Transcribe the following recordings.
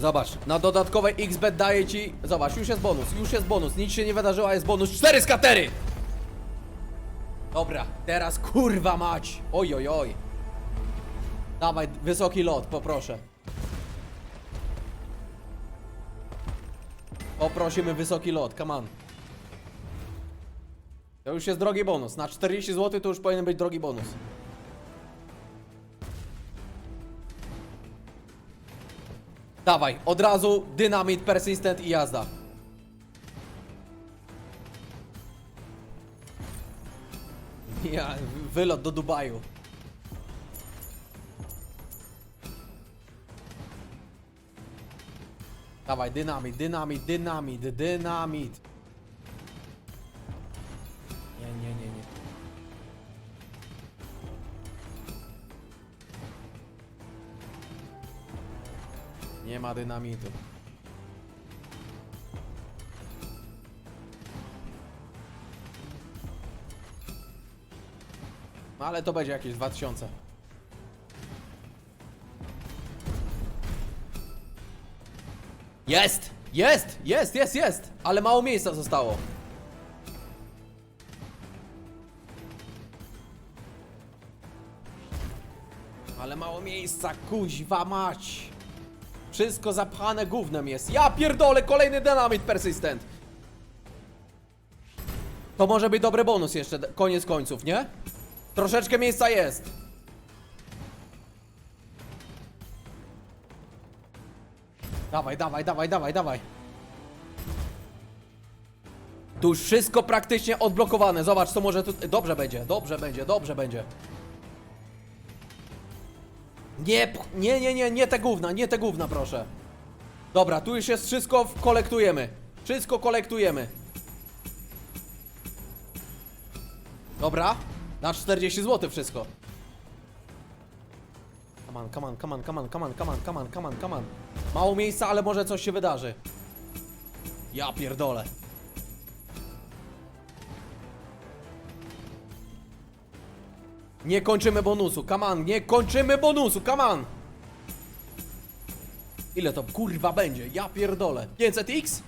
Zobacz, na dodatkowe XBet daje ci... Zobacz, już jest bonus, już jest bonus. Nic się nie wydarzyło, jest bonus 4 skatery! Dobra, teraz kurwa mać! Oj, oj, oj. Dawaj, wysoki lot, poproszę. Poprosimy wysoki lot, come on. To już jest drogi bonus. Na 40 zł to już powinien być drogi bonus. Dawaj, od razu dynamit, persistent i jazda. Ja, wylot do Dubaju. Dawaj, dynamit, dynamit, dynamit, dynamit. Nie ma dynamitu. No ale to będzie jakieś 2000. Jest! Jest! Jest, jest, jest! Ale mało miejsca zostało. Ale mało miejsca, kuźwa mać! Wszystko zapchane gównem jest. Ja pierdolę, kolejny dynamit persistent. To może być dobry bonus jeszcze, koniec końców, nie? Troszeczkę miejsca jest. Dawaj, dawaj, dawaj, dawaj, dawaj. Tu już wszystko praktycznie odblokowane. Zobacz, co może tu... Dobrze będzie, dobrze będzie, dobrze będzie. Nie, nie, nie, nie, nie te gówna, nie te gówna, proszę. Dobra, tu już jest wszystko, kolektujemy. Wszystko kolektujemy. Dobra, na 40 zł wszystko. Come on, come on, come on, come on, come on, come on, come on, come on, come on. Mało miejsca, ale może coś się wydarzy. Ja pierdolę. Nie kończymy bonusu, come on, nie kończymy bonusu, come on! Ile to kurwa będzie? Ja pierdolę. 500x?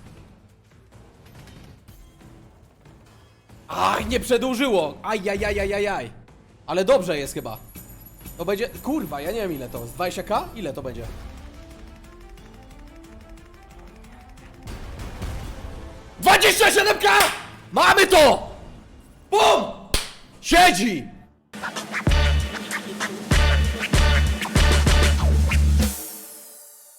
Aj, nie przedłużyło! Ajajajajajaj. Ale dobrze jest chyba. To będzie, kurwa, ja nie wiem ile to, z 20k? Ile to będzie? Dwadzieścia siedem k Mamy to! Bum! Siedzi!